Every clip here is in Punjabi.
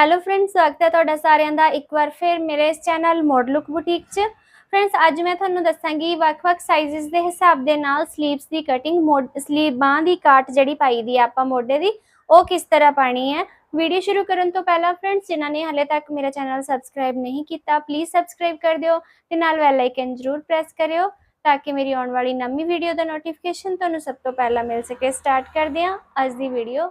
ਹੈਲੋ ਫਰੈਂਡਸ ਸਵਾਗਤ ਹੈ ਤੁਹਾਡਾ ਸਾਰਿਆਂ ਦਾ ਇੱਕ ਵਾਰ ਫਿਰ ਮੇਰੇ ਇਸ ਚੈਨਲ ਮੋਡ ਲੁੱਕ ਬੁਟੀਕ 'ਚ। ਫਰੈਂਡਸ ਅੱਜ ਮੈਂ ਤੁਹਾਨੂੰ ਦੱਸਾਂਗੀ ਵੱਖ-ਵੱਖ ਸਾਈਜ਼ਸ ਦੇ ਹਿਸਾਬ ਦੇ ਨਾਲ ਸਲੀਵਸ ਦੀ ਕਟਿੰਗ ਮੋਡ ਸਲੀਵ ਬਾਹ ਦੀ ਕਾਟ ਜਿਹੜੀ ਪਾਈ ਦੀ ਆ ਆਪਾਂ ਮੋਢੇ ਦੀ, ਉਹ ਕਿਸ ਤਰ੍ਹਾਂ ਪਾਣੀ ਹੈ। ਵੀਡੀਓ ਸ਼ੁਰੂ ਕਰਨ ਤੋਂ ਪਹਿਲਾਂ ਫਰੈਂਡਸ ਜਿਨ੍ਹਾਂ ਨੇ ਹਲੇ ਤੱਕ ਮੇਰਾ ਚੈਨਲ ਸਬਸਕ੍ਰਾਈਬ ਨਹੀਂ ਕੀਤਾ ਪਲੀਜ਼ ਸਬਸਕ੍ਰਾਈਬ ਕਰ ਦਿਓ ਤੇ ਨਾਲ ਬੈਲ ਆਈਕਨ ਜ਼ਰੂਰ ਪ੍ਰੈਸ ਕਰਿਓ ਤਾਂ ਕਿ ਮੇਰੀ ਆਉਣ ਵਾਲੀ ਨਵੀਂ ਵੀਡੀਓ ਦਾ ਨੋਟੀਫਿਕੇਸ਼ਨ ਤੁਹਾਨੂੰ ਸਭ ਤੋਂ ਪਹਿਲਾਂ ਮਿਲ ਸਕੇ। ਸਟਾਰਟ ਕਰਦੇ ਹਾਂ ਅੱਜ ਦੀ ਵੀਡੀਓ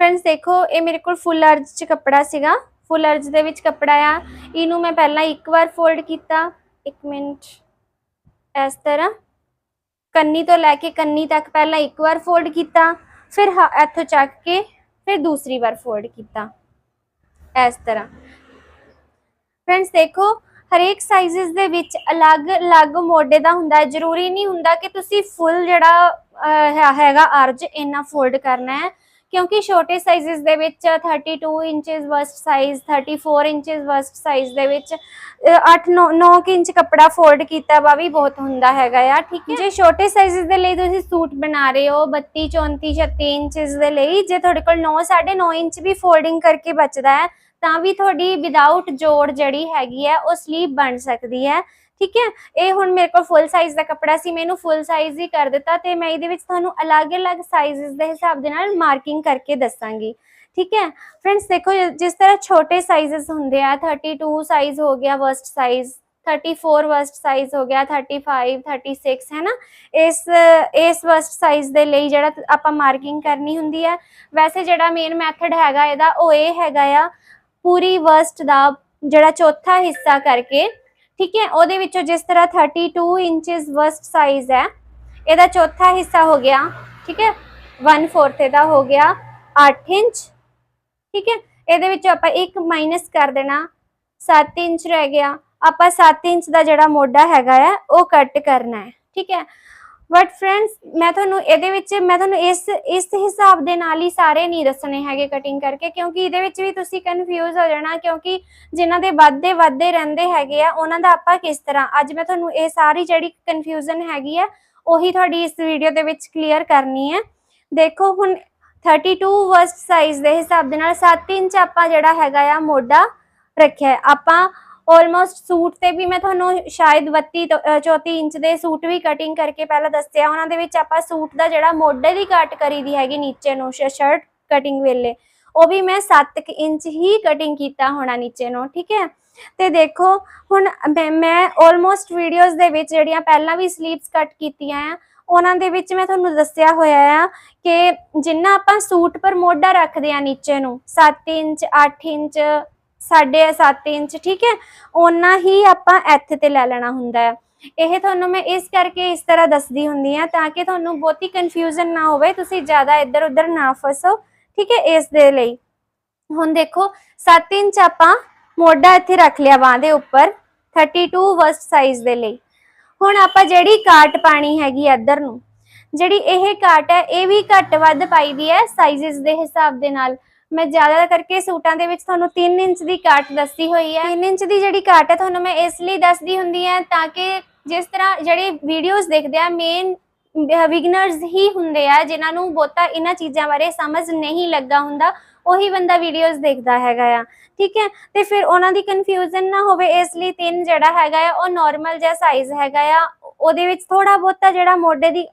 ਫਰੈਂਡਸ ਦੇਖੋ, ਇਹ ਮੇਰੇ ਕੋਲ ਫੁੱਲ ਅਰਜ ਚ ਕੱਪੜਾ ਸੀਗਾ। ਫੁੱਲ ਅਰਜ ਦੇ ਵਿੱਚ ਕੱਪੜਾ ਆ। ਇਹਨੂੰ ਮੈਂ ਪਹਿਲਾਂ ਇੱਕ ਵਾਰ ਫੋਲਡ ਕੀਤਾ। ਇੱਕ ਮਿੰਟ। ਇਸ ਤਰ੍ਹਾਂ। ਕੰਨੀ ਤੋਂ ਲੈ ਕੇ ਕੰਨੀ ਤੱਕ ਪਹਿਲਾਂ ਇੱਕ ਵਾਰ ਫੋਲਡ ਕੀਤਾ। ਫਿਰ ਹ- ਇੱਥੋਂ ਚੱਕ ਕੇ ਫਿਰ ਦੂਸਰੀ ਵਾਰ ਫੋਲਡ ਕੀਤਾ। ਇਸ ਤਰ੍ਹਾਂ। ਫਰੈਂਡਸ ਦੇਖੋ, ਹਰੇਕ ਸਾਈਜ਼ਸ ਦੇ ਵਿੱਚ ਅਲੱਗ-ਅਲੱਗ ਮੋਢੇ ਦਾ ਹੁੰਦਾ ਹੈ। ਜ਼ਰੂਰੀ ਨਹੀਂ ਹੁੰਦਾ ਕਿ ਤੁਸੀਂ ਫੁੱਲ ਜਿਹੜਾ ਹੈਗਾ ਅਰਜ ਇੰਨਾ ਫੋਲਡ ਕਰਨਾ ਹੈ। ਕਿਉਂਕਿ ਛੋਟੇ ਸਾਈਜ਼ਸ ਦੇ ਵਿੱਚ 32 inches waist size 34 inches waist size ਦੇ ਵਿੱਚ 8 9 9 ਇੰਚ ਕੱਪੜਾ ਫੋਲਡ ਕੀਤਾ ਵਾ ਵੀ ਬਹੁਤ ਹੁੰਦਾ ਹੈਗਾ ਆ ਠੀਕ ਹੈ? ਜੇ ਛੋਟੇ ਸਾਈਜ਼ਸ ਦੇ ਲਈ ਤੁਸੀਂ ਸੂਟ ਬਣਾ ਰਹੇ ਹੋ 32 34 36 ਇੰਚਸ ਦੇ ਲਈ ਜੇ ਤੁਹਾਡੇ ਕੋਲ 9 9.5 ਇੰਚ ਵੀ ਫੋਲਡਿੰਗ ਕਰਕੇ ਬਚਦਾ ਹੈ ਤਾਂ ਵੀ ਤੁਹਾਡੀ ਵਿਦਆਊਟ ਜੋੜ ਜਿਹੜੀ ਹੈਗੀ ਹੈ ਉਹ ਸਲੀਵ ਬਣ ਸਕਦੀ ਹੈ। ਠੀਕ ਹੈ? ਇਹ ਹੁਣ ਮੇਰੇ ਕੋਲ ਫੁੱਲ ਸਾਈਜ਼ ਦਾ ਕੱਪੜਾ ਸੀ ਮੈਨੂੰ ਫੁੱਲ ਸਾਈਜ਼ ਹੀ ਕਰ ਦਿੱਤਾ ਤੇ ਮੈਂ ਇਹਦੇ ਵਿੱਚ ਤੁਹਾਨੂੰ ਅਲੱਗ-ਅਲੱਗ ਸਾਈਜ਼ਸ ਦੇ ਹਿਸਾਬ ਦੇ ਨਾਲ ਮਾਰਕਿੰਗ ਕਰਕੇ ਦੱਸਾਂਗੀ। ਠੀਕ ਹੈ? ਫਰੈਂਡਸ ਦੇਖੋ ਜਿ- ਜਿਸ ਤਰ੍ਹਾਂ ਛੋਟੇ ਸਾਈਜ਼ਸ ਹੁੰਦੇ ਆ 32 ਸਾਈਜ਼ ਹੋ ਗਿਆ ਵਰਸਟ ਸਾਈਜ਼ 34 ਵਰਸਟ ਸਾਈਜ਼ ਹੋ ਗਿਆ 35 36 ਹੈ ਨਾ ਇਸ ਇਸ ਵਰਸਟ ਸਾਈਜ਼ ਦੇ ਲਈ ਜਿਹੜਾ ਆਪਾਂ ਮਾਰਕਿੰਗ ਕਰਨੀ ਹੁੰਦੀ ਹੈ ਵੈਸੇ ਜਿਹੜਾ ਮੇਨ ਮੈਥਡ ਹੈਗਾ ਇਹਦਾ, ਉਹ ਇਹ ਹੈਗਾ ਆ, ਪੂਰੀ ਵਰਸਟ ਦਾ ਜਿਹੜਾ ਚੌਥਾ ਹਿੱਸਾ ਕਰਕੇ ਠੀਕ ਹੈ, ਉਹਦੇ ਵਿੱਚੋਂ ਜਿਸ ਤਰ੍ਹਾਂ 32 ਇੰਚਸ ਵਰਸਟ ਸਾਈਜ਼ ਹੈ, ਇਹਦਾ ਚੌਥਾ ਹਿੱਸਾ ਹੋ ਗਿਆ, ਠੀਕ ਹੈ 1/4 ਇਹਦਾ ਹੋ ਗਿਆ 8 ਇੰਚ, ਠੀਕ ਹੈ, ਇਹਦੇ ਵਿੱਚੋਂ ਆਪਾਂ 1 ਮਾਈਨਸ ਕਰ ਦੇਣਾ 7 ਇੰਚ ਰਹਿ ਗਿਆ, ਆਪਾਂ 7 ਇੰਚ ਦਾ ਜਿਹੜਾ ਮੋਢਾ ਹੈਗਾ ਹੈ, ਉਹ ਕੱਟ ਕਰਨਾ ਹੈ, ਠੀਕ ਹੈ ਬਟ ਫਰੈਂਡਸ ਮੈਂ ਤੁਹਾਨੂੰ ਇਹਦੇ ਵਿੱਚ, ਮੈਂ ਤੁਹਾਨੂੰ ਇਸ ਇਸ ਹਿਸਾਬ ਦੇ ਨਾਲ ਹੀ ਸਾਰੇ ਨਹੀਂ ਦੱਸਣੇ ਹੈਗੇ ਕਟਿੰਗ ਕਰਕੇ, ਕਿਉਂਕਿ ਇਹਦੇ ਵਿੱਚ ਵੀ ਤੁਸੀਂ ਕਨਫਿਊਜ਼ ਹੋ ਜਾਣਾ, ਕਿਉਂਕਿ ਜਿਨ੍ਹਾਂ ਦੇ ਵੱਧਦੇ ਵੱਧਦੇ ਰਹਿੰਦੇ ਹੈਗੇ ਆ, ਉਹਨਾਂ ਦਾ ਆਪਾਂ ਕਿਸ ਤਰ੍ਹਾਂ, ਅੱਜ ਮੈਂ ਤੁਹਾਨੂੰ ਇਹ ਸਾਰੀ ਜਿਹੜੀ ਕਨਫਿਊਜ਼ਨ ਹੈਗੀ ਆ, ਉਹੀ ਤੁਹਾਡੀ ਇਸ ਵੀਡੀਓ ਦੇ ਵਿੱਚ ਕਲੀਅਰ ਕਰਨੀ ਹੈ ਦੇਖੋ ਹੁਣ 32 ਵਰਸਟ ਸਾਈਜ਼ ਦੇ ਹਿਸਾਬ ਦੇ ਨਾਲ 7 ਇੰਚ ਆਪਾਂ ਜਿਹੜਾ ਹੈਗਾ ਆ ਮੋਢਾ ਰੱਖਿਆ ਆਪਾਂ ਆਲਮੋਸਟ ਸੂਟ ਤੇ ਵੀ ਮੈਂ ਤੁਹਾਨੂੰ ਸ਼ਾਇਦ 32 ਤੋਂ, 34 ਇੰਚ ਦੇ ਸੂਟ ਵੀ ਕਟਿੰਗ ਕਰਕੇ ਪਹਿਲਾਂ ਦੱਸਿਆ ਉਹਨਾਂ ਦੇ ਵਿੱਚ ਆਪਾਂ ਸੂਟ ਦਾ ਜਿਹੜਾ ਮੋਢੇ ਦੀ ਕੱਟ ਕਰੀ ਦੀ ਹੈਗੀ ਨੀਚੇ ਨੂੰ ਸ਼ਰਟ ਕਟਿੰਗ ਵੇਲੇ ਉਹ ਵੀ ਮੈਂ 7 ਇੰਚ ਹੀ ਕਟਿੰਗ ਕੀਤਾ ਹੋਣਾ ਨੀਚੇ ਨੂੰ ਠੀਕ ਹੈ? ਤੇ ਦੇਖੋ ਹੁਣ ਮੈਂ- ਮੈਂ ਆਲਮੋਸਟ ਵੀਡੀਓਜ਼ ਦੇ ਵਿੱਚ ਜਿਹੜੀਆਂ ਪਹਿਲਾਂ ਵੀ ਸਲੀਵਸ ਕੱਟ ਕੀਤੀਆਂ ਆ ਉਹਨਾਂ ਦੇ ਵਿੱਚ ਮੈਂ ਤੁਹਾਨੂੰ ਦੱਸਿਆ ਹੋਇਆ ਆ ਕਿ ਜਿੰਨਾ ਆਪਾਂ ਸੂਟ ਪਰ ਮੋਢਾ ਰੱਖਦੇ ਆ ਨੀਚੇ ਨੂੰ 7 ਇੰਚ 8 ਇੰਚ ਸਾਢੇ 7 ਇੰਚ, ਠੀਕ ਹੈ? ਓਨਾ ਹੀ ਆਪਾਂ ਇੱਥੇ ਤੇ ਲੈ ਲੈਣਾ ਹੁੰਦਾ ਹੈ। ਇਹ ਤੁਹਾਨੂੰ ਮੈਂ ਇਸ ਕਰਕੇ ਇਸ ਤਰ੍ਹਾਂ ਦੱਸਦੀ ਹੁੰਦੀ ਆ ਤਾਂ ਕਿ ਤੁਹਾਨੂੰ ਬਹੁਤੀ ਕਨਫਿਊਜ਼ਨ ਨਾ ਹੋਵੇ, ਤੁਸੀਂ ਜ਼ਿਆਦਾ ਇੱਧਰ ਉੱਧਰ ਨਾ ਫਸੋ, ਠੀਕ ਹੈ? ਇਸ ਦੇ ਲਈ। ਹੁਣ ਦੇਖੋ 7 ਇੰਚ ਆਪਾਂ ਮੋਢਾ ਇੱਥੇ ਰੱਖ ਲਿਆ ਬਾਹ ਦੇ ਉੱਪਰ 32 ਵਰਸਟ ਸਾਈਜ਼ ਦੇ ਲਈ। ਹੁਣ ਆਪਾਂ ਜਿਹੜੀ ਕਾਟ ਪਾਣੀ ਹੈਗੀ ਆ ਇੱਧਰ ਨੂੰ, ਜਿਹੜੀ ਇਹ ਕਾਟ ਹੈ, ਇਹ ਵੀ ਘੱਟ ਵੱਧ ਪਾਈ ਦੀ ਹੈ ਸਾਈਜ਼ਸ ਦੇ ਹਿਸਾਬ ਦੇ ਨਾਲ। ਮੈਂ ਜ਼ਿਆਦਾ ਕਰਕੇ ਸੂਟਾਂ ਦੇ ਵਿੱਚ ਤੁਹਾਨੂੰ 3 ਇੰਚ ਦੀ ਕਾਟ ਦੱਸੀ ਹੋਈ ਹੈ। 3 ਇੰਚ ਦੀ ਜਿਹੜੀ ਕਾਟ ਹੈ, ਤੁਹਾਨੂੰ ਮੈਂ ਇਸ ਲਈ ਦੱਸਦੀ ਹੁੰਦੀ ਹੈ ਤਾਂ ਕਿ ਜਿਸ ਤਰ੍ਹਾਂ ਜਿਹੜੇ ਵੀਡੀਓਜ਼ ਦੇਖਦੇ ਆ ਮੇਨ ਬਿਗਨਰਸ ਹੀ ਹੁੰਦੇ ਆ, ਜਿਨ੍ਹਾਂ ਨੂੰ ਬਹੁਤਾ ਇਹਨਾਂ ਚੀਜ਼ਾਂ ਬਾਰੇ ਸਮਝ ਨਹੀਂ ਲੱਗਾ ਹੁੰਦਾ, ਉਹੀ ਬੰਦਾ ਵੀਡੀਓਜ਼ ਦੇਖਦਾ ਹੈਗਾ ਆ। ਠੀਕ ਹੈ? ਤੇ ਫਿਰ ਉਹਨਾਂ ਦੀ ਕਨਫਿਊਜ਼ਨ ਨਾ ਹੋਵੇ, ਇਸ ਲਈ ਤਿੰਨ ਜਿਹੜਾ ਹੈਗਾ ਆ, ਉਹ ਨਾਰਮਲ ਜਿਹਾ ਸਾਈਜ਼ ਹੈਗਾ ਆ। ਉਹਦੇ ਵਿੱਚ ਥੋੜਾ ਬਹੁਤਾ ਜਿਹੜਾ ਮੋਢੇ ਦੀ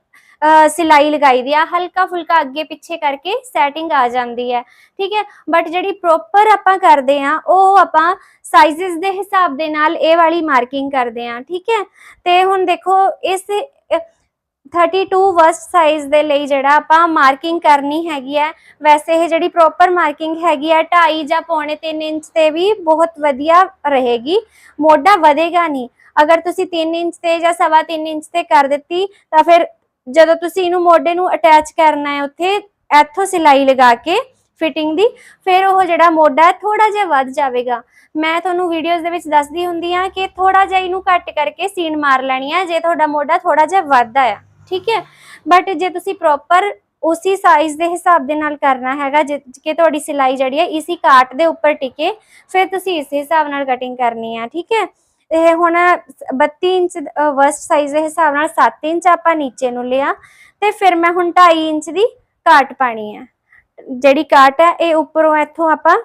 ਸਿਲਾਈ ਲਗਾਈ ਦੀ ਆ ਹਲਕਾ ਫੁਲਕਾ ਅੱਗੇ ਪਿੱਛੇ ਕਰਕੇ ਸੈਟਿੰਗ ਆ ਜਾਂਦੀ ਹੈ ਠੀਕ ਹੈ? ਬਟ ਜਿਹੜੀ ਪ੍ਰੋਪਰ ਆਪਾਂ ਕਰਦੇ ਆ ਉਹ ਆਪਾਂ ਸਾਈਜ਼ਸ ਦੇ ਹਿਸਾਬ ਦੇ ਨਾਲ ਇਹ ਵਾਲੀ ਮਾਰਕਿੰਗ ਕਰਦੇ ਆ ਠੀਕ ਹੈ? ਤੇ ਹੁਣ ਦੇਖੋ ਇਸ ਅਹ, 32 ਵਰਸਟ ਸਾਈਜ਼ ਦੇ ਲਈ ਜਿਹੜਾ ਆਪਾਂ ਮਾਰਕਿੰਗ ਕਰਨੀ ਹੈਗੀ ਹੈ ਵੈਸੇ ਇਹ ਜਿਹੜੀ ਪ੍ਰੋਪਰ ਮਾਰਕਿੰਗ ਹੈਗੀ ਹੈ 2.5 ਜਾਂ ਪੌਣੇ 3 ਇੰਚ ਤੇ ਵੀ ਬਹੁਤ ਵਧੀਆ ਰਹੇਗੀ ਮੋਢਾ ਵਧੇਗਾ ਨਹੀਂ। ਅਗਰ ਤੁਸੀਂ 3 ਇੰਚ ਤੇ ਜਾਂ ਸਵਾ 3 ਇੰਚ ਤੇ ਕਰ ਦਿੱਤੀ ਤਾਂ ਫਿਰ ਜਦੋਂ ਤੁਸੀਂ ਇਹਨੂੰ ਮੋਢੇ ਨੂੰ ਅਟੈਚ ਕਰਨਾ ਹੈ ਉੱਥੇ, ਇੱਥੋਂ ਸਿਲਾਈ ਲਗਾ ਕੇ ਫਿਟਿੰਗ ਦੀ, ਫਿਰ ਉਹ ਜਿਹੜਾ ਮੋਢਾ ਥੋੜਾ ਜਿਹਾ ਵੱਧ ਜਾਵੇਗਾ। ਮੈਂ ਤੁਹਾਨੂੰ ਵੀਡੀਓਜ਼ ਦੇ ਵਿੱਚ ਦੱਸਦੀ ਹੁੰਦੀ ਆ ਕਿ ਥੋੜਾ ਜਿਹਾ ਇਹਨੂੰ ਕੱਟ ਕਰਕੇ ਸੀਨ ਮਾਰ ਲੈਣੀ ਆ ਜੇ ਤੁਹਾਡਾ ਮੋਢਾ ਥੋੜਾ ਜਿਹਾ ਵੱਧਦਾ ਆ ਠੀਕ ਹੈ? ਬਟ ਜੇ ਤੁਸੀਂ ਪ੍ਰੋਪਰ ਉਸੇ ਸਾਈਜ਼ ਦੇ ਹਿਸਾਬ ਦੇ ਨਾਲ ਕਰਨਾ ਹੈਗਾ, ਜਿ- ਕਿ ਤੁਹਾਡੀ ਸਿਲਾਈ ਜਿਹੜੀ ਹੈ, ਇਸੀ ਕਾਟ ਦੇ ਉੱਪਰ ਟਿਕੇ, ਫਿਰ ਤੁਸੀਂ ਇਸ ਹਿਸਾਬ ਨਾਲ ਕਟਿੰਗ ਕਰਨੀ ਆ ਠੀਕ ਹੈ? ਇਹ ਹੁਣ 32 ਇੰਚ ਵਰਸਟ ਸਾਈਜ਼ ਦੇ ਹਿਸਾਬ ਨਾਲ 7 ਇੰਚ ਆਪਾਂ ਨੀਚੇ ਨੂੰ ਲਿਆ ਤੇ ਫਿਰ ਮੈਂ ਹੁਣ 2.5 ਇੰਚ ਦੀ ਕਾਟ ਪਾਣੀ ਹੈ ਜਿਹੜੀ ਕਾਟ ਹੈ ਇਹ ਉੱਪਰੋਂ ਇੱਥੋਂ ਆਪਾਂ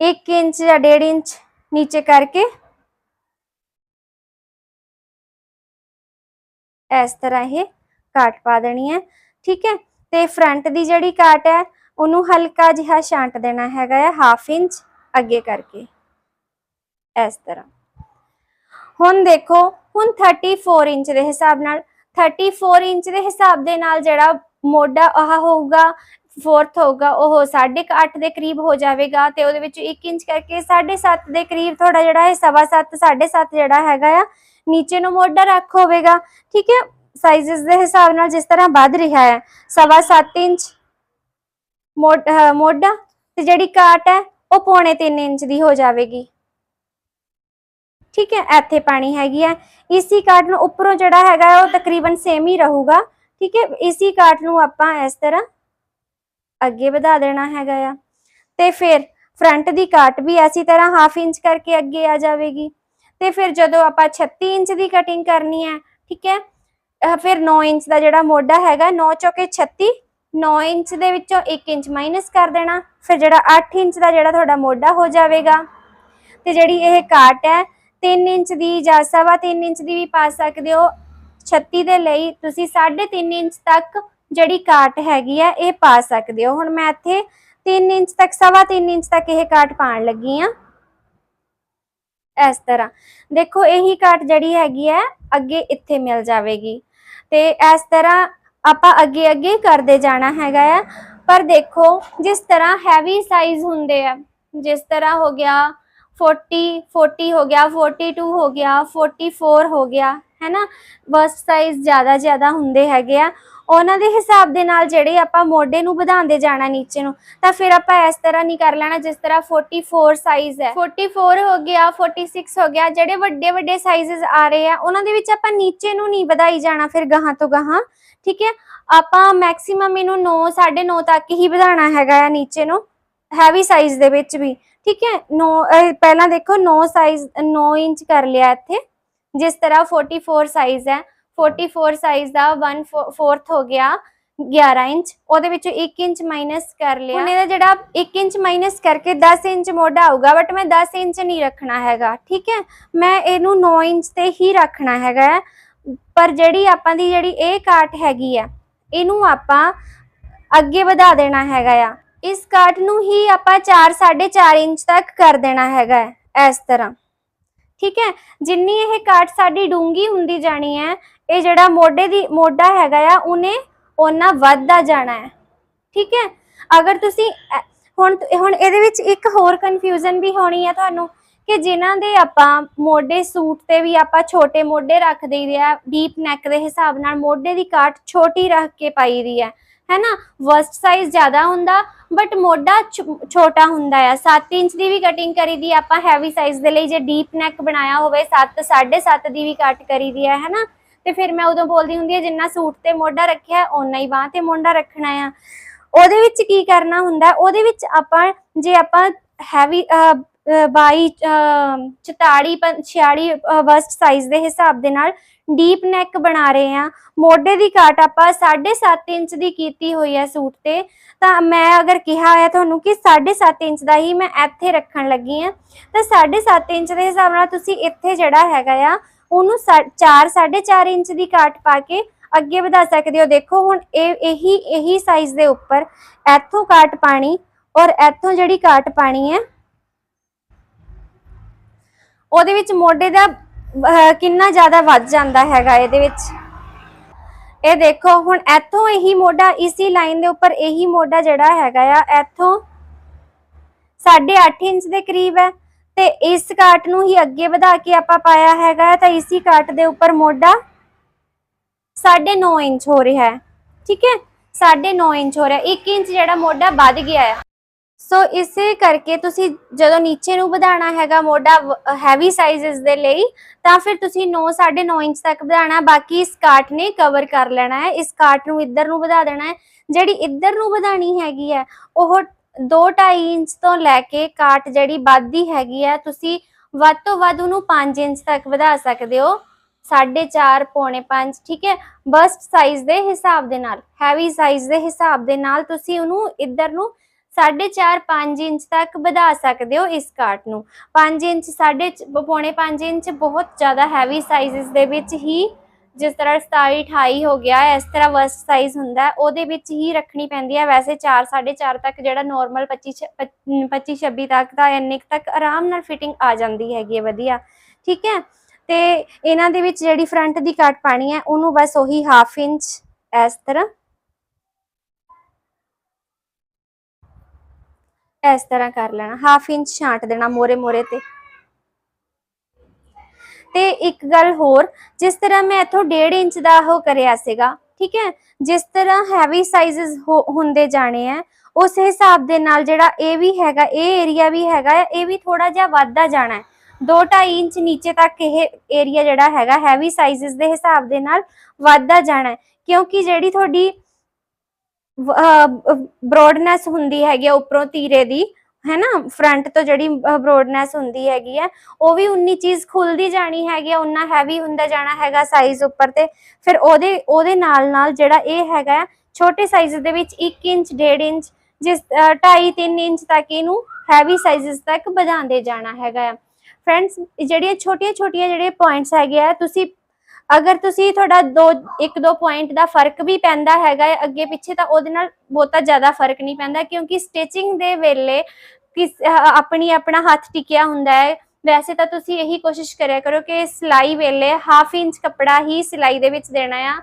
1 ਇੰਚ ਜਾਂ 1.5 ਇੰਚ ਨੀਚੇ ਕਰਕੇ ਇਸ ਤਰ੍ਹਾਂ ਇਹ ਕਾਟ ਪਾ ਦੇਣੀ ਹੈ ਠੀਕ ਹੈ? ਤੇ ਫਰੰਟ ਦੀ ਜਿਹੜੀ ਕਾਟ ਹੈ ਉਹਨੂੰ ਹਲਕਾ ਜਿਹਾ ਛਾਂਟ ਦੇਣਾ ਹੈਗਾ ਹੈ ਹਾਫ ਇੰਚ ਅੱਗੇ ਕਰਕੇ। ਇਸ ਤਰ੍ਹਾਂ। ਹੁਣ ਦੇਖੋ, ਹੁਣ 34 ਇੰਚ ਦੇ ਹਿਸਾਬ ਨਾਲ 34 ਇੰਚ ਦੇ ਹਿਸਾਬ ਦੇ ਨਾਲ ਜਿਹੜਾ ਮੋਢਾ ਆਹ ਹੋਊਗਾ ਫੋਰਥ ਹੋਊਗਾ, ਉਹ 8.5 ਦੇ ਕਰੀਬ ਹੋ ਜਾਵੇਗਾ ਤੇ ਉਹਦੇ ਵਿੱਚ 1 ਇੰਚ ਕਰਕੇ 7.5 ਦੇ ਕਰੀਬ ਤੁਹਾਡਾ ਜਿਹੜਾ ਹੈ 7.5 7.5 ਜਿਹੜਾ ਹੈਗਾ ਆ, ਨੀਚੇ ਨੂੰ ਮੋਢਾ ਰੱਖ ਹੋਵੇਗਾ। ਠੀਕ ਹੈ? ਸਾਈਜ਼ਸ ਦੇ ਹਿਸਾਬ ਨਾਲ ਜਿਸ ਤਰ੍ਹਾਂ ਵੱਧ ਰਿਹਾ ਹੈ 7.5 ਇੰਚ ਮੋਢਾ ਤੇ ਜਿਹੜੀ ਕਾਟ ਹੈ, ਉਹ ਪੌਣੇ 3 ਇੰਚ ਦੀ ਹੋ ਜਾਵੇਗੀ। ਠੀਕ ਹੈ, ਇੱਥੇ ਪਾਣੀ ਹੈਗੀ ਹੈ। ਇਸੀ ਕਾਟ ਨੂੰ ਉੱਪਰੋਂ ਜਿਹੜਾ ਹੈਗਾ ਉਹ ਤਕਰੀਬਨ ਸੇਮ ਹੀ ਰਹੂਗਾ। ਠੀਕ ਹੈ ਇਸੀ ਕਾਟ ਨੂੰ ਆਪਾਂ ਇਸ ਤਰ੍ਹਾਂ ਅੱਗੇ ਵਧਾ ਦੇਣਾ ਹੈਗਾ ਆ। ਤੇ ਫਿਰ ਫਰੰਟ ਦੀ ਕਾਟ ਵੀ ਐਸੀ ਤਰ੍ਹਾਂ ਹਾਫ ਇੰਚ ਕਰਕੇ ਅੱਗੇ ਆ ਜਾਵੇਗੀ। ਤੇ ਫਿਰ ਜਦੋਂ ਆਪਾਂ 36 ਇੰਚ ਦੀ ਕਟਿੰਗ ਕਰਨੀ ਹੈ, ਠੀਕ ਹੈ ਫਿਰ 9 ਇੰਚ ਦਾ ਜਿਹੜਾ ਮੋਢਾ ਹੈਗਾ 9 ਚੌਕੇ 36 9 ਇੰਚ ਦੇ ਵਿੱਚੋਂ 1 ਇੰਚ ਮਾਈਨਸ ਕਰ ਦੇਣਾ। ਫਿਰ ਜਿਹੜਾ 8 ਇੰਚ ਦਾ ਜਿਹੜਾ ਤੁਹਾਡਾ ਮੋਢਾ ਹੋ ਜਾਵੇਗਾ। ਤੇ ਜਿਹੜੀ ਇਹ ਕਾਟ ਹੈ 3 ਇੰਚ ਦੀ ਜਾਂ ਸਵਾ 3 ਇੰਚ ਦੀ ਵੀ ਪਾ ਸਕਦੇ ਹੋ। 36 ਦੇ ਲਈ ਤੁਸੀਂ 3.5 ਇੰਚ ਤੱਕ ਜਿਹੜੀ ਕਾਟ ਹੈਗੀ ਹੈ ਇਹ ਪਾ ਸਕਦੇ ਹੋ। ਹੁਣ ਮੈਂ ਇੱਥੇ 3 ਇੰਚ ਤੱਕ, ਸਵਾ 3 ਇੰਚ ਤੱਕ ਇਹ ਕਾਟ ਪਾਣ ਲੱਗੀ ਆ। ਇਸ ਤਰ੍ਹਾਂ। ਦੇਖੋ, ਇਹੀ ਕਾਟ ਜਿਹੜੀ ਹੈਗੀ ਹੈ ਅੱਗੇ ਇੱਥੇ ਮਿਲ ਜਾਵੇਗੀ। ਤੇ ਇਸ ਤਰ੍ਹਾਂ ਆਪਾਂ ਅੱਗੇ ਅੱਗੇ ਕਰਦੇ ਜਾਣਾ ਹੈਗਾ ਆ। ਪਰ ਦੇਖੋ, ਜਿਸ ਤਰ੍ਹਾਂ ਹੈਵੀ ਸਾਈਜ਼ ਹੁੰਦੇ ਆ, ਜਿਸ ਤਰ੍ਹਾਂ ਹੋ ਗਿਆ 40 40 ਹੋ ਗਿਆ 42 ਹੋ ਗਿਆ 44 ਹੋ ਗਿਆ ਹੈ ਨਾ ਬਸਟ ਸਾਈਜ਼ ਜ਼ਿਆਦਾ ਜ਼ਿਆਦਾ ਹੁੰਦੇ ਹੈਗੇ ਆ। ਉਹਨਾਂ ਦੇ ਹਿਸਾਬ ਦੇ ਨਾਲ ਜਿਹੜੇ ਆਪਾਂ ਮੋਢੇ ਨੂੰ ਵਧਾਉਂਦੇ ਜਾਣਾ ਨੀਚੇ ਨੂੰ, ਤਾਂ ਫਿਰ ਆਪਾਂ ਇਸ ਤਰ੍ਹਾਂ ਨਹੀਂ ਕਰ ਲੈਣਾ ਜਿਸ ਤਰ੍ਹਾਂ 44 ਸਾਈਜ਼ ਹੈ। 44 ਹੋ ਗਿਆ 46 ਹੋ ਗਿਆ, ਜਿਹੜੇ ਵੱਡੇ ਵੱਡੇ ਸਾਈਜ਼ਸ ਆ ਰਹੇ ਆ, ਉਹਨਾਂ ਦੇ ਵਿੱਚ ਆਪਾਂ ਨੀਚੇ ਨੂੰ ਨਹੀਂ ਵਧਾਈ ਜਾਣਾ, ਫਿਰ ਗਾਹਾਂ ਤੋਂ ਗਾਹਾਂ, ਠੀਕ ਹੈ? ਆਪਾਂ ਮੈਕਸਿਮਮ ਇਹਨੂੰ 9 9.5 ਤੱਕ ਹੀ ਵਧਾਉਣਾ ਹੈਗਾ ਆ ਨੀਚੇ ਨੂੰ। ਹੈਵੀ ਸਾਈਜ਼ ਦੇ ਵਿੱਚ ਵੀ। ਠੀਕ ਹੈ? 9 ਪਹਿਲਾਂ ਦੇਖੋ 9 ਸਾਈਜ਼ 9 ਇੰਚ ਕਰ ਲਿਆ ਇੱਥੇ। ਜਿਸ ਤਰ੍ਹਾਂ 44 ਸਾਈਜ਼ ਹੈ। 44 ਸਾਈਜ਼ ਦਾ 1/4 ਹੋ ਗਿਆ 11 ਇੰਚ। ਉਹਦੇ ਵਿੱਚੋਂ 1 ਇੰਚ ਮਾਈਨਸ ਕਰ ਲਿਆ। ਹੁਣ ਇਹਦਾ ਜਿਹੜਾ 1 ਇੰਚ ਮਾਈਨਸ ਕਰਕੇ 10 ਇੰਚ ਮੋਢਾ ਆਊਗਾ ਬਟ ਮੈਂ 10 ਇੰਚ ਨਹੀਂ ਰੱਖਣਾ ਹੈਗਾ। ਠੀਕ ਹੈ? ਮੈਂ ਇਹਨੂੰ 9 ਇੰਚ ਤੇ ਹੀ ਰੱਖਣਾ ਹੈਗਾ ਹੈ। ਪਰ ਜਿਹੜੀ ਆਪਾਂ ਦੀ ਜਿਹੜੀ ਇਹ ਕਾਟ ਹੈਗੀ ਆ ਇਹਨੂੰ ਆਪਾਂ ਅੱਗੇ ਵਧਾ ਦੇਣਾ ਹੈਗਾ ਆ। ਇਸ ਕਾਟ ਨੂੰ ਹੀ ਆਪਾਂ 4 4.5 ਇੰਚ ਤੱਕ ਕਰ ਦੇਣਾ ਹੈਗਾ ਹੈ, ਇਸ ਤਰ੍ਹਾਂ। ਠੀਕ ਹੈ? ਜਿੰਨੀ ਇਹ ਕਾਟ ਸਾਡੀ ਡੂੰਗੀ ਹੁੰਦੀ ਜਾਣੀ ਹੈ ਇਹ ਜਿਹੜਾ ਮੋਢੇ ਦੀ ਮੋਢਾ ਹੈਗਾ ਆ ਉਹਨੇ ਉਹਨਾਂ ਵੱਧਦਾ ਜਾਣਾ ਹੈ। ਠੀਕ ਹੈ? ਅਗਰ ਤੁਸੀਂ ਹੁਣ ਹੁਣ ਇਹਦੇ ਵਿੱਚ ਇੱਕ ਹੋਰ ਕਨਫਿਊਜ਼ਨ ਵੀ ਹੋਣੀ ਹੈ ਤੁਹਾਨੂੰ ਕਿ ਜਿਨ੍ਹਾਂ ਦੇ ਆਪਾਂ ਮੋਢੇ ਸੂਟ ਤੇ ਵੀ ਆਪਾਂ ਛੋਟੇ ਮੋਢੇ ਰੱਖ ਦੇਈਦੇ ਆ ਡੀਪ ਨੈਕ ਦੇ ਹਿਸਾਬ ਨਾਲ ਮੋਢੇ ਦੀ ਕਾਟ ਛੋਟੀ ਰੱਖ ਕੇ ਪਾਈ ਦੀ ਹੈ। ਹੈਨਾ? ਵਸਟ ਸਾਈਜ਼ ਜ਼ਿਆਦਾ ਹੁੰਦਾ ਬਟ ਮੋਢਾ ਛੋਟਾ ਹੁੰਦਾ ਆ। 7 ਇੰਚ ਦੀ ਵੀ ਕਟਿੰਗ ਕਰੀਦੀ ਆਪਾਂ ਹੈਵੀ ਸਾਈਜ਼ ਦੇ ਲਈ ਜੇ ਡੀਪ ਨੈਕ ਬਣਾਇਆ ਹੋਵੇ 7 7.5 ਦੀ ਵੀ ਕੱਟ ਕਰੀਦੀ ਹੈ ਹੈਨਾ? ਤੇ ਫਿਰ ਮੈਂ ਉਦੋਂ ਬੋਲਦੀ ਹੁੰਦੀ ਆ, ਜਿੰਨਾ ਸੂਟ ਤੇ ਮੋਢਾ ਰੱਖਿਆ, ਓਨਾ ਹੀ ਬਾਹ ਤੇ ਮੋਢਾ ਰੱਖਣਾ ਆ। ਉਹਦੇ ਵਿੱਚ ਕੀ ਕਰਨਾ ਹੁੰਦਾ, ਉਹਦੇ ਵਿੱਚ ਆਪਾਂ, ਜੇ ਆਪਾਂ ਹੈਵੀ 22 ਅਹ, 44 ਪੰ- 46 ਵਸਟ ਸਾਈਜ਼ ਦੇ ਹਿਸਾਬ ਦੇ ਨਾਲ ਡੀਪ ਨੈਕ ਬਣਾ ਰਹੇ ਆ ਮੋਢੇ ਦੀ ਕਾਟ ਆਪਾਂ 7.5 ਇੰਚ ਦੀ ਕੀਤੀ ਹੋਈ ਹੈ ਸੂਟ ਤੇ। ਤਾਂ ਮੈਂ ਅਗਰ ਕਿਹਾ ਹੋਇਆ ਤੁਹਾਨੂੰ ਕਿ 7.5 ਇੰਚ ਦਾ ਹੀ ਮੈਂ ਇੱਥੇ ਰੱਖਣ ਲੱਗੀ ਆ ਤਾਂ 7.5 ਇੰਚ ਦੇ ਹਿਸਾਬ ਨਾਲ ਤੁਸੀਂ ਇੱਥੇ ਜਿਹੜਾ ਹੈਗਾ ਆ ਉਹਨੂੰ 4 4.5 ਇੰਚ ਦੀ ਕਾਟ ਪਾ ਕੇ ਅੱਗੇ ਵਧਾ ਸਕਦੇ ਹੋ। ਦੇਖੋ ਹੁਣ ਇਹ ਇਹੀ ਇਹੀ ਸਾਈਜ਼ ਦੇ ਉੱਪਰ ਇੱਥੋਂ ਕਾਟ ਪਾਣੀ ਔਰ ਇੱਥੋਂ ਜਿਹੜੀ ਕਾਟ ਪਾਣੀ ਹੈ ਉਹਦੇ ਵਿੱਚ ਮੋਢੇ ਦਾ ਕਿੰਨਾ ਜ਼ਿਆਦਾ ਵੱਧ ਜਾਂਦਾ ਹੈਗਾ ਇਹਦੇ ਵਿੱਚ। ਇਹ ਦੇਖੋ, ਹੁਣ ਇੱਥੋਂ ਇਹੀ ਮੋਢਾ ਇਸੀ ਲਾਈਨ ਦੇ ਉੱਪਰ ਇਹੀ ਮੋਢਾ ਜਿਹੜਾ ਹੈਗਾ ਆ, ਇੱਥੋਂ 8.5 ਇੰਚ ਦੇ ਕਰੀਬ ਹੈ ਤੇ ਇਸ ਕਾਟ ਨੂੰ ਹੀ ਅੱਗੇ ਵਧਾ ਕੇ ਆਪਾਂ ਪਾਇਆ ਹੈਗਾ ਤਾਂ ਇਸੀ ਕਾਟ ਦੇ ਉੱਪਰ ਮੋਢਾ 9.5 ਇੰਚ ਹੋ ਰਿਹਾ ਹੈ। ਠੀਕ ਹੈ? 9.5 ਇੰਚ ਹੋ ਰਿਹਾ। 1 ਇੰਚ ਜਿਹੜਾ ਮੋਢਾ ਵੱਧ ਗਿਆ ਹੈ। ਸੋ ਇਸੇ ਕਰਕੇ ਤੁਸੀਂ ਜਦੋਂ ਨੀਚੇ ਨੂੰ ਵਧਾਣਾ ਹੈਗਾ ਮੋਢਾ ਹੈਵੀ ਸਾਈਜ਼ਸ ਦੇ ਲਈ, ਤਾਂ ਫਿਰ ਤੁਸੀਂ 9 9.5 ਇੰਚ ਤੱਕ ਵਧਾਣਾ ਬਾਕੀ ਇਸ ਕਾਟ ਨੇ ਕਵਰ ਕਰ ਲੈਣਾ ਹੈ। ਇਸ ਕਾਟ ਨੂੰ ਇੱਧਰ ਨੂੰ ਵਧਾ ਦੇਣਾ ਹੈ। ਜਿਹੜੀ ਇੱਧਰ ਨੂੰ ਵਧਾਣੀ ਹੈਗੀ ਹੈ, ਉਹ 2.5 ਇੰਚ ਤੋਂ ਲੈ ਕੇ ਕਾਟ ਜਿਹੜੀ ਵੱਧਦੀ ਹੈਗੀ ਹੈ, ਤੁਸੀਂ ਵੱਧ ਤੋਂ ਵੱਧ ਉਹਨੂੰ 5 ਇੰਚ ਤੱਕ ਵਧਾ ਸਕਦੇ ਹੋ। 4.5 ਪੌਣੇ 5 ਠੀਕ ਹੈ? ਬਸਟ ਸਾਈਜ਼ ਦੇ ਹਿਸਾਬ ਦੇ ਨਾਲ ਹੈਵੀ ਸਾਈਜ਼ ਦੇ ਹਿਸਾਬ ਦੇ ਨਾਲ ਤੁਸੀਂ ਉਹਨੂੰ ਇੱਧਰ ਨੂੰ 4.5 5 ਇੰਚ ਤੱਕ ਵਧਾ ਸਕਦੇ ਹੋ ਇਸ ਕਾਟ ਨੂੰ। 5 ਇੰਚ ਸਾਢੇ ਪੌਣੇ 5 ਇੰਚ ਬਹੁਤ ਜ਼ਿਆਦਾ ਹੈਵੀ ਸਾਈਜ਼ਸ ਦੇ ਵਿੱਚ ਹੀ ਜਿਸ ਤਰ੍ਹਾਂ 27 28 ਹੋ ਗਿਆ, ਇਸ ਤਰ੍ਹਾਂ ਵਰਸਟ ਸਾਈਜ਼ ਹੁੰਦਾ, ਉਹਦੇ ਵਿੱਚ ਹੀ ਰੱਖਣੀ ਪੈਂਦੀ ਹੈ। ਵੈਸੇ 4 4.5 ਤੱਕ ਜਿਹੜਾ ਨਾਰਮਲ 25 25 26 ਤੱਕ ਦਾ ਇੰਨੇ ਕੁ ਤੱਕ ਆਰਾਮ ਨਾਲ ਫਿਟਿੰਗ ਆ ਜਾਂਦੀ ਹੈਗੀ ਹੈ, ਵਧੀਆ। ਠੀਕ ਹੈ? ਤੇ ਇਹਨਾਂ ਦੇ ਵਿੱਚ ਜਿਹੜੀ ਫਰੰਟ ਦੀ ਕੱਟ ਪਾਣੀ ਹੈ, ਉਹਨੂੰ ਬਸ ਉਹੀ ਹਾਫ ਇੰਚ ਇਸ ਤਰ੍ਹਾਂ ਇਸ ਤਰ੍ਹਾਂ ਕਰ ਲੈਣਾ ਹਾਫ ਇੰਚ ਛਾਂਟ ਦੇਣਾ ਮੋਰੇ ਮੋਰੇ ਤੇ। ਤੇ ਇੱਕ ਗੱਲ ਹੋਰ, ਜਿਸ ਤਰ੍ਹਾਂ ਮੈਂ ਇਥੋਂ 1.5 ਇੰਚ ਦਾ ਉਹ ਕਰਿਆ ਸੀਗਾ, ਠੀਕ ਹੈ, ਜਿਸ ਤਰ੍ਹਾਂ ਹੈਵੀ ਸਾਈਜ਼ਸ ਹੁੰਦੇ ਜਾਣੇ ਆ, ਉਸ ਹਿਸਾਬ ਦੇ ਨਾਲ ਜਿਹੜਾ ਇਹ ਵੀ ਹੈਗਾ, ਇਹ ਏਰੀਆ ਵੀ ਹੈਗਾ ਇਹ ਵੀ ਥੋੜਾ ਜਿਹਾ ਵੱਧਦਾ ਜਾਣਾ ਹੈ। 2.5 ਇੰਚ ਨੀਚੇ ਤੱਕ ਇਹ ਏਰੀਆ ਜਿਹੜਾ ਹੈਗਾ ਹੈਵੀ ਸਾਈਜ਼ਸ ਦੇ ਹਿਸਾਬ ਦੇ ਨਾਲ ਵੱਧਦਾ ਜਾਣਾ ਹੈ, ਕਿਉਂਕਿ ਜਿਹੜੀ ਤੁਹਾਡੀ ਬ੍ਰੋਡਨੈਸ ਹੁੰਦੀ ਹੈਗੀ ਆ ਉੱਪਰੋਂ ਤੀਰੇ ਦੀ ਹੈ ਨਾ ਫਰੰਟ ਤੋਂ ਜਿਹੜੀ ਬ੍ਰੌਡਨੈਸ ਹੁੰਦੀ ਹੈਗੀ ਆ ਉਹ ਵੀ ਉਨੀ ਚੀਜ਼ ਖੁੱਲਦੀ ਜਾਣੀ ਹੈਗੀ ਆ ਉਨਾ ਹੈਵੀ ਹੁੰਦਾ ਜਾਣਾ ਹੈਗਾ ਸਾਈਜ਼ ਉੱਪਰ ਤੇ। ਫਿਰ ਉਹਦੇ ਉਹਦੇ ਨਾਲ ਨਾਲ ਜਿਹੜਾ ਇਹ ਹੈਗਾ ਆ, ਛੋਟੇ ਸਾਈਜ਼ ਦੇ ਵਿੱਚ 1 ਇੰਚ 1.5 ਇੰਚ ਜਿਸ 2.5 3 ਇੰਚ ਤੱਕ ਇਹਨੂੰ ਹੈਵੀ ਸਾਈਜ਼ਸ ਤੱਕ ਵਧਾਉਂਦੇ ਜਾਣਾ ਹੈਗਾ ਆ। ਫਰੈਂਡਸ ਜਿਹੜੀਆਂ ਛੋਟੀਆਂ ਛੋਟੀਆਂ ਜਿਹੜੇ ਪੁਆਇੰਟਸ ਹੈਗੇ ਆ ਤੁਸੀਂ ਅਗਰ ਤੁਸੀਂ ਤੁਹਾਡਾ ਦੋ, ਇੱਕ ਦੋ ਪੁਆਇੰਟ ਦਾ ਫ਼ਰਕ ਵੀ ਪੈਂਦਾ ਹੈਗਾ ਅੱਗੇ ਪਿੱਛੇ, ਤਾਂ ਉਹਦੇ ਨਾਲ ਬਹੁਤਾ ਜ਼ਿਆਦਾ ਫ਼ਰਕ ਨਹੀਂ ਪੈਂਦਾ, ਕਿਉਂਕਿ ਸਟਿਚਿੰਗ ਦੇ ਵੇਲੇ ਕਿਸ ਆਪਣੀ, ਆਪਣਾ ਹੱਥ ਟਿਕਿਆ ਹੁੰਦਾ ਹੈ। ਵੈਸੇ ਤਾਂ ਤੁਸੀਂ ਇਹੀ ਕੋਸ਼ਿਸ਼ ਕਰਿਆ ਕਰੋ ਕਿ ਸਿਲਾਈ ਵੇਲੇ ਹਾਫ ਇੰਚ ਕੱਪੜਾ ਹੀ ਸਿਲਾਈ ਦੇ ਵਿੱਚ ਦੇਣਾ ਆ।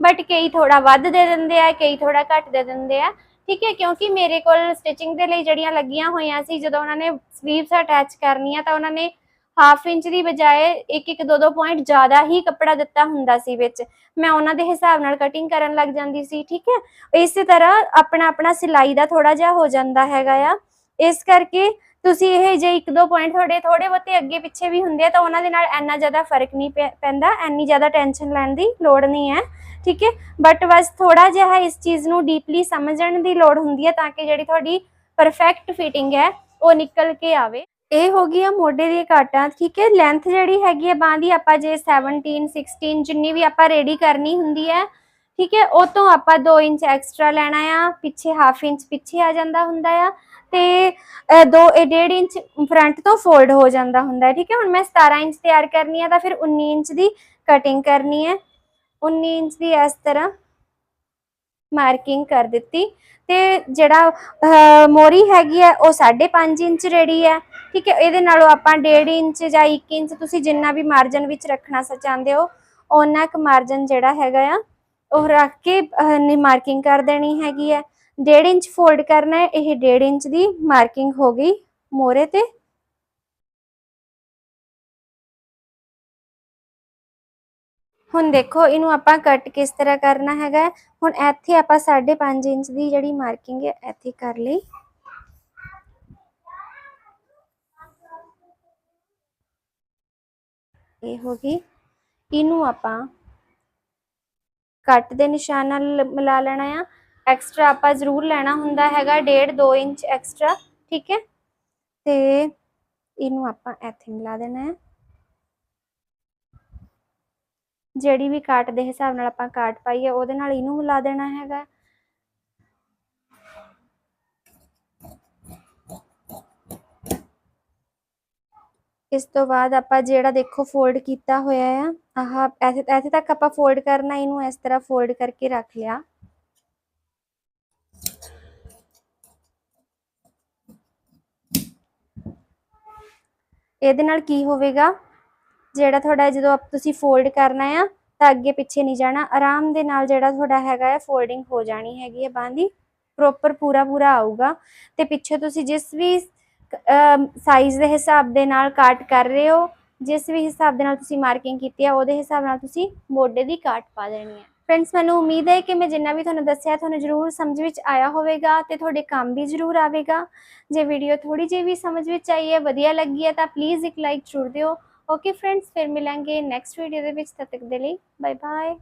ਬਟ ਕਈ ਥੋੜਾ ਵੱਧ ਦੇ ਦਿੰਦੇ ਆ, ਕਈ ਥੋੜਾ ਘੱਟ ਦੇ ਦਿੰਦੇ ਆ। ਠੀਕ ਹੈ, ਕਿਉਂਕਿ ਮੇਰੇ ਕੋਲ ਸਟਿਚਿੰਗ ਦੇ ਲਈ ਜਿਹੜੀਆਂ ਲੱਗੀਆਂ ਹੋਈਆਂ ਸੀ, ਜਦੋਂ ਉਹਨਾਂ ਨੇ ਸਲੀਵਸ ਅਟੈਚ ਕਰਨੀਆਂ, ਤਾਂ ਉਹਨਾਂ ਨੇ ਹਾਫ ਇੰਚ ਦੀ ਬਜਾਏ ਇੱਕ ਇੱਕ ਦੋ ਦੋ ਪੁਆਇੰਟ ਜ਼ਿਆਦਾ ਹੀ ਕੱਪੜਾ ਦਿੱਤਾ ਹੁੰਦਾ ਸੀ ਵਿੱਚ। ਮੈਂ ਉਹਨਾਂ ਦੇ ਹਿਸਾਬ ਨਾਲ ਕਟਿੰਗ ਕਰਨ ਲੱਗ ਜਾਂਦੀ ਸੀ, ਠੀਕ ਹੈ? ਇਸੇ ਤਰ੍ਹਾਂ ਆਪਣਾ ਆਪਣਾ ਸਿਲਾਈ ਦਾ ਥੋੜਾ ਜਿਹਾ ਹੋ ਜਾਂਦਾ ਹੈਗਾ ਆ। ਇਸ ਕਰਕੇ ਤੁਸੀਂ ਇਹ ਜੇ ਇੱਕ ਦੋ ਪੁਆਇੰਟ ਤੁਹਾਡੇ ਥੋੜੇ ਬਹੁਤੇ ਅੱਗੇ ਪਿੱਛੇ ਵੀ ਹੁੰਦੇ ਆ, ਤਾਂ ਉਹਨਾਂ ਦੇ ਨਾਲ ਇੰਨਾ ਜ਼ਿਆਦਾ ਫ਼ਰਕ ਨਹੀਂ ਪੈ- ਪੈਂਦਾ, ਇੰਨੀ ਜ਼ਿਆਦਾ ਟੈਨਸ਼ਨ ਲੈਣ ਦੀ ਲੋੜ ਨਹੀਂ ਹੈ, ਠੀਕ ਹੈ? ਬਟ ਬਸ ਥੋੜਾ ਜਿਹਾ ਇਸ ਚੀਜ਼ ਨੂੰ ਡੀਪਲੀ ਸਮਝਣ ਦੀ ਲੋੜ ਹੁੰਦੀ ਹੈ, ਤਾਂ ਕਿ ਜਿਹੜੀ ਤੁਹਾਡੀ ਪਰਫੈਕਟ ਫਿਟਿੰਗ ਹੈ, ਉਹ ਨਿਕਲ ਕੇ ਆਵੇ। ਇਹ ਹੋ ਗਈ ਆ ਮੋਢੇ ਦੀ ਘਾਟਾਂ, ਠੀਕ ਹੈ? ਲੈਂਥ ਜਿਹੜੀ ਹੈਗੀ ਹੈ ਬਾਂਹ ਦੀ, ਆਪਾਂ ਜੇ 17 16 ਜਿੰਨੀ ਵੀ ਆਪਾਂ ਰੈਡੀ ਕਰਨੀ ਹੁੰਦੀ ਹੈ, ਠੀਕ ਹੈ? ਉਹ ਤੋਂ ਆਪਾਂ 2 ਇੰਚ ਐਕਸਟਰਾ ਲੈਣਾ ਆ, ਪਿੱਛੇ ਹਾਫ ਇੰਚ ਪਿੱਛੇ ਆ ਜਾਂਦਾ ਹੁੰਦਾ ਆ, ਤੇ 2 1.5 ਇੰਚ ਫਰੰਟ ਤੋਂ ਫੋਲਡ ਹੋ ਜਾਂਦਾ ਹੁੰਦਾ, ਠੀਕ ਹੈ? ਹੁਣ ਮੈਂ 17 ਇੰਚ ਤਿਆਰ ਕਰਨੀ ਆ, ਤਾਂ ਫਿਰ 19 ਇੰਚ ਦੀ ਕਟਿੰਗ ਕਰਨੀ ਹੈ। 19 ਇੰਚ ਦੀ ਇਸ ਤਰ੍ਹਾਂ। ਮਾਰਕਿੰਗ ਕਰ ਦਿੱਤੀ। ਤੇ ਜਿਹੜਾ ਅਹ, ਮੋਰੀ ਹੈਗੀ ਹੈ ਉਹ 5.5 ਇੰਚ ਰੇੜੀ ਹੈ। ਠੀਕ ਹੈ ਇਹਦੇ ਨਾਲੋਂ ਆਪਾਂ 1.5 ਇੰਚ ਜਾਂ 1 ਇੰਚ ਤੁਸੀਂ ਜਿੰਨਾ ਵੀ ਮਾਰਜਨ ਵਿੱਚ ਰੱਖਣਾ ਸ ਚਾਹੁੰਦੇ ਹੋ ਉਹਨਾਂ ਕੁ ਮਾਰਜਨ ਜਿਹੜਾ ਹੈਗਾ ਆ ਉਹ ਰੱਖ ਕੇ ਨੇ ਮਾਰਕਿੰਗ ਕਰ ਦੇਣੀ ਹੈਗੀ ਹੈ। 1.5 ਇੰਚ ਫੋਲਡ ਕਰਨਾ ਹੈ ਇਹ 1.5 ਇੰਚ ਦੀ ਮਾਰਕਿੰਗ ਹੋ ਗਈ ਮੋਰੇ ਤੇ। ਹੁਣ ਦੇਖੋ, ਇਹਨੂੰ ਆਪਾਂ ਕੱਟ ਕਿਸ ਤਰ੍ਹਾਂ ਕਰਨਾ ਹੈਗਾ ਹੁਣ ਇੱਥੇ ਆਪਾਂ 5.5 ਇੰਚ ਦੀ ਜਿਹੜੀ ਮਾਰਕਿੰਗ ਹੈ, ਇੱਥੇ ਕਰ ਲਈ। ਇਹ ਹੋ ਗਈ। ਇਹਨੂੰ ਆਪਾਂ ਕੱਟ ਦੇ ਨਿਸ਼ਾਨ ਨਾਲ ਮਿਲਾ ਲੈਣਾ ਆ। ਐਕਸਟਰਾ ਆਪਾਂ ਜ਼ਰੂਰ ਲੈਣਾ ਹੁੰਦਾ ਹੈਗਾ 1.5 2 ਇੰਚ ਐਕਸਟਰਾ ਠੀਕ ਹੈ? ਤੇ ਇਹਨੂੰ ਆਪਾਂ ਇੱਥੇ ਮਿਲਾ ਦੇਣਾ ਹੈ। ਜਿਹੜੀ ਵੀ ਕਾਟ ਦੇ ਹਿਸਾਬ ਨਾਲ ਆਪਾਂ ਕਾਟ ਪਾਈ ਹੈ ਉਹਦੇ ਨਾਲ ਇਹਨੂੰ ਮਿਲਾ ਦੇਣਾ ਹੈਗਾ। ਇਸ ਤੋਂ ਬਾਅਦ ਆਪਾਂ ਜਿਹੜਾ ਦੇਖੋ ਫੋਲਡ ਕੀਤਾ ਹੋਇਆ ਆ, ਆਹ ਐਸੇ ਐਸੇ ਤੱਕ ਆਪਾਂ ਫੋਲਡ ਕਰਨਾ, ਇਹਨੂੰ ਇਸ ਤਰ੍ਹਾਂ ਫੋਲਡ ਕਰਕੇ ਰੱਖ ਲਿਆ। ਇਹਦੇ ਨਾਲ ਕੀ ਹੋਵੇਗਾ? ਜਿਹੜਾ ਤੁਹਾਡਾ ਜਦੋਂ ਆਪ ਤੁਸੀਂ ਫੋਲਡ ਕਰਨਾ ਆ, ਤਾਂ ਅੱਗੇ ਪਿੱਛੇ ਨਹੀਂ ਜਾਣਾ। ਆਰਾਮ ਦੇ ਨਾਲ ਜਿਹੜਾ ਤੁਹਾਡਾ ਹੈਗਾ ਹੈ ਫੋਲਡਿੰਗ ਹੋ ਜਾਣੀ ਹੈਗੀ ਹੈ ਬਾਂਹ ਦੀ। ਪ੍ਰੋਪਰ ਪੂਰਾ ਪੂਰਾ ਆਊਗਾ। ਤੇ ਪਿੱਛੇ ਤੁਸੀਂ ਜਿਸ ਵੀ ਸਾਈਜ਼ ਦੇ ਹਿਸਾਬ ਦੇ ਨਾਲ ਕਾਟ ਕਰ ਰਹੇ ਹੋ, ਜਿਸ ਵੀ ਹਿਸਾਬ ਦੇ ਨਾਲ ਤੁਸੀਂ ਮਾਰਕਿੰਗ ਕੀਤੀ ਹੈ ਉਹਦੇ ਹਿਸਾਬ ਨਾਲ ਤੁਸੀਂ ਮੋਢੇ ਦੀ ਕਾਟ ਪਾ ਦੇਣੀ ਹੈ ਫਰੈਂਡਸ ਮੈਨੂੰ ਉਮੀਦ ਹੈ ਕਿ ਮੈਂ ਜਿੰਨਾ ਵੀ ਤੁਹਾਨੂੰ ਦੱਸਿਆ, ਤੁਹਾਨੂੰ ਜ਼ਰੂਰ ਸਮਝ ਵਿੱਚ ਆਇਆ ਹੋਵੇਗਾ ਤੇ ਤੁਹਾਡੇ ਕੰਮ ਵੀ ਜ਼ਰੂਰ ਆਵੇਗਾ। ਜੇ ਵੀਡੀਓ ਥੋੜੀ ਜਿਹੀ ਵੀ ਸਮਝ ਵਿੱਚ ਆਈ ਹੈ, ਵਧੀਆ ਲੱਗੀ ਹੈ, ਤਾਂ ਪਲੀਜ਼ ਇੱਕ ਲਾਈਕ ਜ਼ਰੂਰ ਦਿਓ। ਓਕੇ ਫਰੈਂਡਸ ਫਿਰ ਮਿਲਾਂਗੇ ਨੈਕਸਟ ਵੀਡੀਓ ਦੇ ਵਿੱਚ ਤਦ ਤੱਕ ਦੇ ਲਈ ਬਾਏ ਬਾਏ